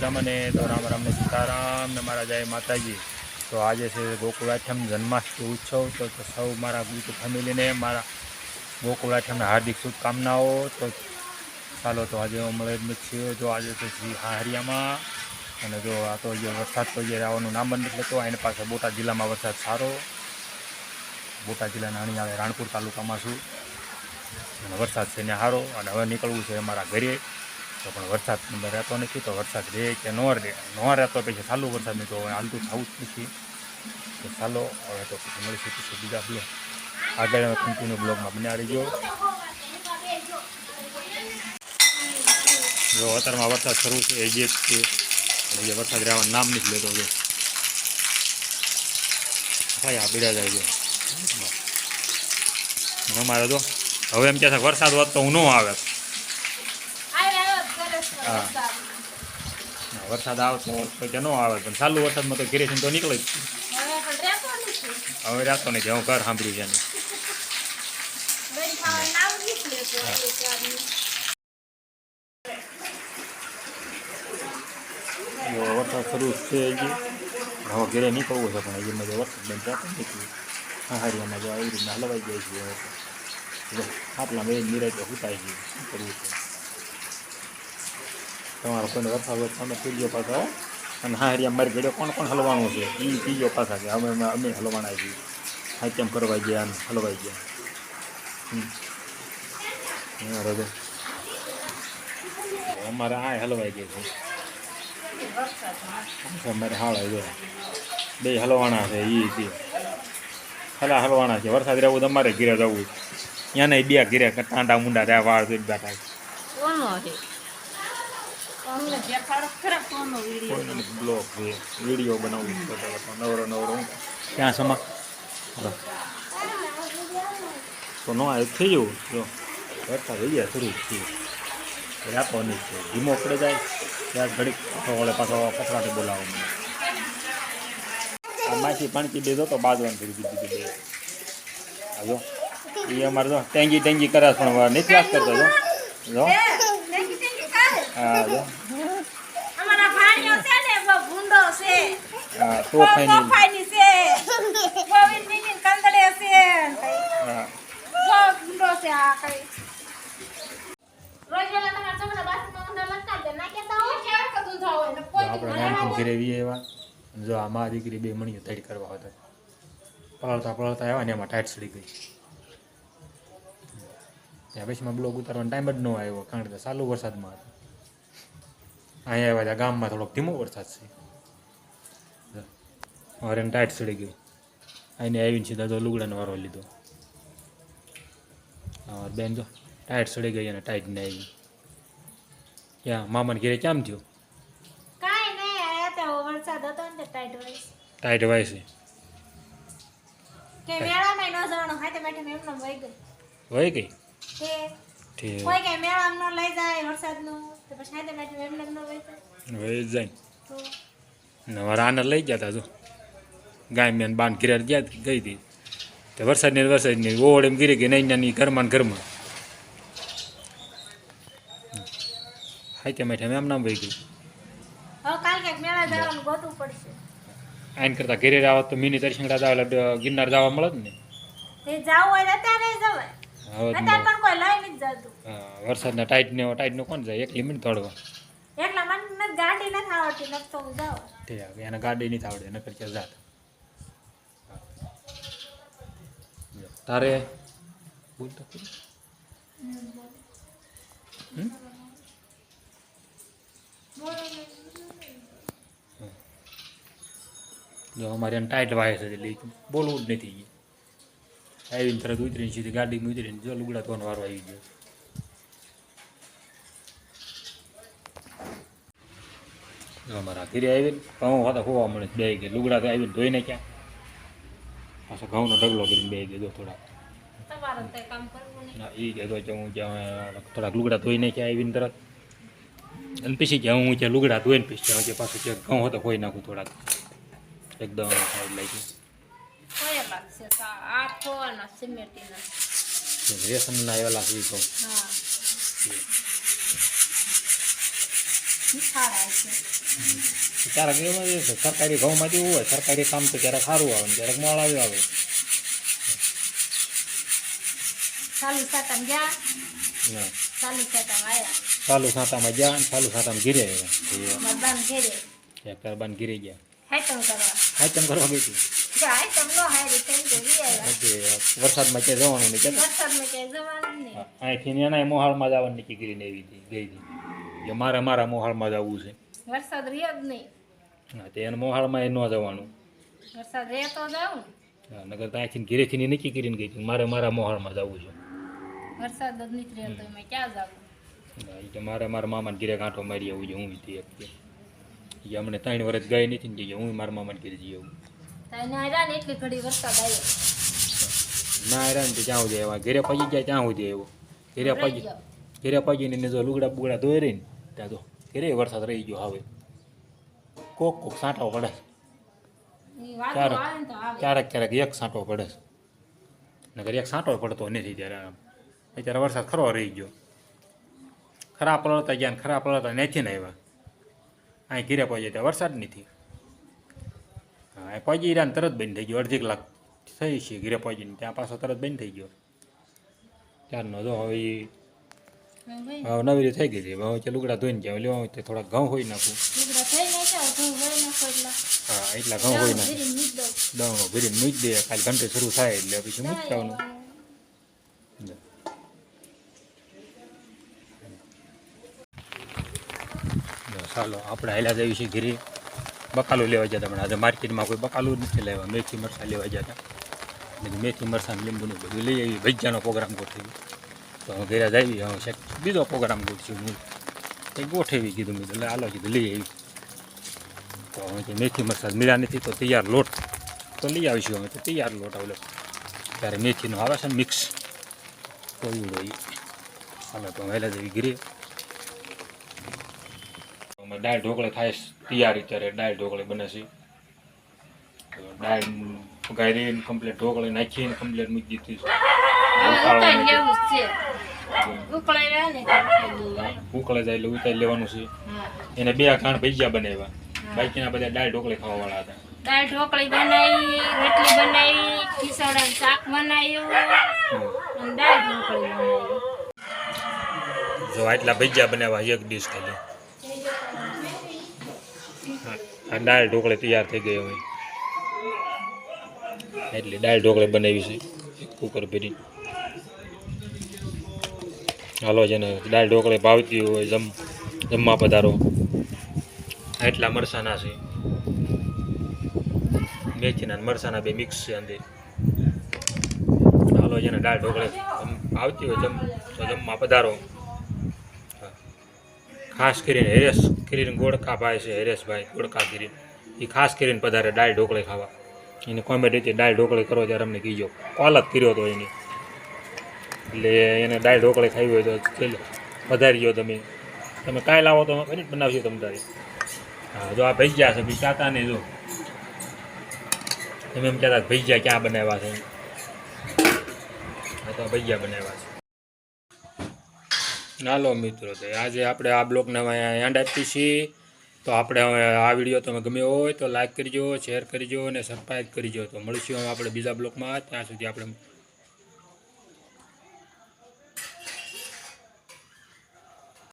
તમને તો રામ રામને સીતારામ ને મારા જય માતાજી. તો આજે છે ગોકુળ આઠમ જન્માષ્ટમી ઉત્સવ. તો સૌ મારા યુટ્યુબ ફેમિલીને મારા ગોકુળ આઠમના હાર્દિક શુભકામનાઓ. તો ચાલો, તો આજે મળે જ છીએ જો આજે તો શ્રી હાહરિયામાં અને જો આ તો જે વરસાદ તો જે આવવાનું નામ બંધ લેતો એની પાસે બોટાદ જિલ્લામાં વરસાદ સારો. બોટાદ જિલ્લાના અણિયાળે રાણપુર તાલુકામાં છું. અને વરસાદ છે ને સારો. અને હવે નીકળવું છે અમારા ઘરે. તો પણ વરસાદ રહેતો નથી, તો વરસાદ રહે કે ન રહે? ન રહેતો પછી ચાલુ વરસાદ નહીં તો હાલતું થવું જ નથી. તો ચાલો, હવે તો પછી મળીશું પછી બીજા બ્લોગ આગળ કન્ટિન્યુ બ્લોગમાં બનાવી ગયો જો અત્યારમાં વરસાદ શરૂ છે, એ જે છે. વરસાદ રહેવાનું નામ નથી લેતો જો ભાઈ આ પીડા જાય છે અમારે તો હવે એમ છે વરસાદ હોત તો હું ન આવે. હા. ના, વરસાદ આવતો તો કે ન આવે પણ ચાલુ વરસાદમાં તો ઘરે છે ને તો નીકળે જ હવે રાતો નહીં હું ઘર સાંભળ્યું છે એનો. જો વરસાદ શરૂ છે હજી. હવે ઘરે નીકળવું છે પણ હજી મેં વરસાદ બંધ થતો નથી. હારિયામાં જો આવી રીતના હલવાઈ જાય છે હવે તો. જો આટલા મેં નિરાય હુતાઈ ગયું શું કરવું છે? તમારો કોઈને વરસાદ હોય તો તમે પીજો પાછા અને અને હરિયા મારી ઘડે કોણ કોણ હલવાનું છે? એ પીજો પાછા કે અમે અમે- હલવાના છીએ. હા કેમ કરવા ગયા અને હલવાઈ ગયા. હમ. હા, અમારે આ હલવાઈ ગઈ છે. અમારે હાળાઈ ગયા. બે હલવાના છે એ તે હલા હલવાના છે. વરસાદ રહેવું તમારે ઘીરે જવું ત્યાં નહીં બે ઘીરે ટાંડા મુંડા રહ્યા વાળ જોઈને બેઠા છે. બ્લોગ વીડિયો તો નવરો નવરો ક્યાં સમા હાલો. તો નો આ થઈ જવું જો વરસાદ થઈ શરૂ થયું રાખો છે ધીમો પડે જાય ત્યાં ઘડીક પાછો વળે પાછો કચરાટે બોલાવો મને. માછી પાણી પી દેજો તો બાજવાનું કરી દીધી બે. આ એ અમારે જો ટેંગી ટેંગી કર્યા પણ નથી વાત કરતો જો. જો હા અમારા ભાણિયો છે ને બહુ ભૂંડો છે. તોફાની છે. બહુ કંદડે છે. બહુ ભૂંડો છે આ કઈ. આપણે નાનપણ ઘરે એવા જો આ મારી દીકરી બે મણીઓ તૈડ કરવા હતા પલાળતા પલાળતા આવ્યા ને એમાં ટાઈટ સડી ગઈ. ત્યાં પછીમાં બ્લોગ ઉતારવાનો ટાઈમ જ ન આવ્યો. કારણ કે ચાલુ વરસાદમાં હતો. અહીંયા આવ્યા હતા ગામમાં થોડોક ધીમો વરસાદ છે. એને ટાઈટ સડી ગયું. આઈને આવીને સીધા તો લુગડાનો વારો લીધો. હા બેન જો ટાઈટ સડી ગઈ અને ટાઈટ ને આવી. ક્યાં મામાને ઘેરે કેમ થયું? કાંઈ નહીં આયા તો વરસાદ હતો ને ટાઈટ વાય છે. કે મેળામાં ન જવાનું હાથે બેઠે એમને વહી ગઈ. વહી ગઈ? કે કોઈ કઈ મેળામાં ન લઈ જાય વરસાદનું. તો પછી હાથે બેઠે એમને ન વહી જાય વહી જ જાય. તો? ને મારા આને લઈ ગયા હતા જો. ગાય મેન બાન ઘેર ગયા ગઈ હતી તે વરસાદની ને વરસાદની ઓળ એમ ગીરી ગઈ નહીં નાની ઘરમાં ને ઘરમાં. હાઈ તે મેઠે એમ નામ વહી પડશે. આઈન કરતા ઘેરે આવો તો મિની તરસિંગડા જાવ એટલે ગિરનાર જવા મળે ને. તે હોય અત્યારે જવાય. હવે પણ કોઈ લઈ નથી જતું. હા, વરસાદના ટાઈટ ને ટાઈટ નો કોણ જાય? એક મિનિટ તોડવા. એટલા મને ગાડી નથી આવડતી હું જાઉં. એને ગાડી નકર જાત. તારે બોલ તો? જો અમારે ટાઈટ વાય છે એટલે બોલવું જ નથી આવીને તરત ઉતરીને સીધી ગાડીમાં ઉતરીને જો લુગડા ધોવાનો વારો આવી ગયો. જો અમારા ઘીરે આવીને ઘઉં હતા હોવા મળે બે ગયા લુગડા તો આવીને ધોઈને ક્યાં પાછો ઘઉંનો ઢગલો કરીને બે ગયો થોડા એ કહેતો કે હું જ્યાં થોડાક લુગડા ધોઈ નાખ્યા આવીને તરત. અને પછી કે હું ત્યાં લુગડા ધોઈને પછી કે પાછું કે ઘઉં હતો કોઈ નાખું થોડાક. એકદમ સારું લાગ્યું. કોઈ લાગશે આખો અને સિમેન્ટીના રેશનના એવેલા છે ઘઉં હા નિખાર આવે છે ક્યારેક એમાં એ છે સરકારી ઘઉંમાં જેવું હોય સરકારી કામ તો ક્યારેક સારું આવે ને ક્યારેક મોળ આવ્યું આવે ચાલુ સાતમ ગયા ના ચાલુ સાતમ આવ્યા ચાલુ સાંતામાં ગયા અને ચાલુ સાંતામાં ઘીરે આવ્યા મતદાન ઘેરે એક કરબાન ઘીરે ગયા હાઈટમ કરવા હાચમ કરવા ગઈ હતી વરસાદમાં ક્યાંય જવાનું નહીં અહીંથી એના મોહાળમાં જવાની નક્કી કરીને આવી હતી ગઈ હતી. કે મારે મારા મોહાળમાં જવું છે. વરસાદ રહ્યો જ નહીં. હા તે એને મોહાળમાં એ ન જવાનું. વરસાદ રહે તો જાઉં. હા, નગર ત્યાંથી ઘીરેથી નક્કી કરીને ગઈ હતી મારે મારા મોહાળમાં જવું છે. વરસાદ જ રહ્યો તો ક્યાં જાવું મારે મારા મામાને ઘીરે મારી આવું છે હું એક એ અમને ત્રણ વર્ષ ગઈ નથી ને કે હું મારા મામાને ઘીરે જઈ આવું. ત્યાં આવ્યા ને એટલી ઘડી વરસાદ આવ્યો ના હેરાન તો જ્યાં સુધી આવ્યા. ઘેરે પગી જાય ત્યાં સુધી આવ્યો. ઘેરે પગી ઘેરે પગીને ને જો લુગડા બુગડા ધોઈ રહીને ત્યાં તો ઘેરે વરસાદ રહી ગયો હવે. કોક કોક સાંટો પડે. ક્યારેક ક્યારેક ક્યારેક એક સાંટો પડે. નગર એક સાંટો પડતો નથી ત્યારે આમ. અત્યારે વરસાદ ખરો રહી ગયો. ખરા પલળતા ગયા ને ખરા પલળતા નથી ને આવ્યા. અહીં ઘીરે પહોંચે ત્યાં વરસાદ નથી હા પહોંચી રહ્યા તરત બંધ થઈ ગયો. અડધી કલાક થઈ છે ઘીરે પહોંચીને. ત્યાં પાછો તરત બંધ થઈ ગયો. ત્યારનો જો હવે હવે નવી રીતે થઈ ગઈ છે. હવે વચ્ચે લુગડા ધોઈને જાય લેવા હોય તો થોડાક ઘઉં હોય નાખું. હા એટલા ઘઉં જાઉં નાખું. દઉં. ભરીને મૂકી દે. કાલે ઘંટે શરૂ થાય એટલે પછી મૂકી જવાનું ચાલો આપણે હાલ્યા જઈએ છીએ ઘીરે. બકાલું લેવા જતા પણ આજે માર્કેટમાં કોઈ બકાલું નથી લેવા મેથી મરસા લેવા જતા એટલે મેથી મરચાં લીંબુનું બધું લઈ આવી ભજીયાનો પ્રોગ્રામ ગોઠવી તો હું ઘરે જઈએ હું શેક બીજો પ્રોગ્રામ ગોઠવ્યું હું એ ગોઠવી કીધું મેં. એટલે હાલો કીધું લઈ આવી તો હવે કે મેથી મરચાં મળ્યા નથી, તો તૈયાર લોટ તો લઈ આવીશું અમે. તો તૈયાર લોટ આવેલો. ત્યારે મેથીનો આવે છે ને મિક્સ. કોયું હોય હાલો, તો વહેલા જેવી ઘીરે. અમે દાળ ઢોકળી થાય તૈયારી ત્યારે દાળ ઢોકળી બને છે. દાળ ગાયરીને કમ્પ્લેટ ઢોકળી નાખીને કમ્પ્લેટ મૂકી દીધી હવે ઉકળે જાય એટલે ઉતારી લેવાનું છે. એને બે ખાણ ભજીયા બનાવ્યા. બાકીના બધા દાળ ઢોકળી ખાવાવાળા હતા. દાળ ઢોકળી બનાવી રોટલી બનાવી ખીસડાનું શાક બનાવ્યું દાળ ઢોકળી બનાવી. જો આટલા ભજીયા બનાવ્યા એક ડીશ ખાલી. આ દાળ ઢોકળી તૈયાર થઈ ગઈ હવે. એટલે દાળ ઢોકળી બનાવી છે કુકર ભરી હાલો જેને દાળ ઢોકળી ભાવતી હોય, જમ, જમવા પધારો. એટલા મરસાના છે. મેથીના મરસાના બે મિક્સ છે અંદર. હાલો જેને દાળ ઢોકળી આવતી હોય જમ, તો જમવા પધારો. ખાસ કરીને હેરેસ કરીને ગોળકા ભાઈ છે હેરેશભાઈ ગોળકા કરીને એ ખાસ કરીને પધારે ડાળ ઢોકળી ખાવા. એને કોમેડી રીતે ડાળ ઢોકળી કરો ત્યારે અમને કીજો. કોલ જ કર્યો હતો એની. એટલે એને ડાળ ઢોકળી ખાવી હોય તો પધારી ગયો તમે. તમે કાંઈ લાવો તો ફરી જ તમે તારે. હા, જો આ ભજીયા છે બી ચાતા ને જો. તમે એમ કહેતા ભૈજ્યા ક્યાં બનાવ્યા છે? હા તો આ ભજીયા બનાવ્યા છે. હાલો મિત્રો, તો આજે આપણે આ બ્લોગને હવે એન્ડ આપી છીએ. તો આપણે હવે આ વીડિયો તમે ગમ્યો હોય તો લાઇક કરજો શેર કરજો અને સબસ્ક્રાઈબ કરજો. તો મળીશું હવે આપણે બીજા બ્લોગમાં ત્યાં સુધી આપણે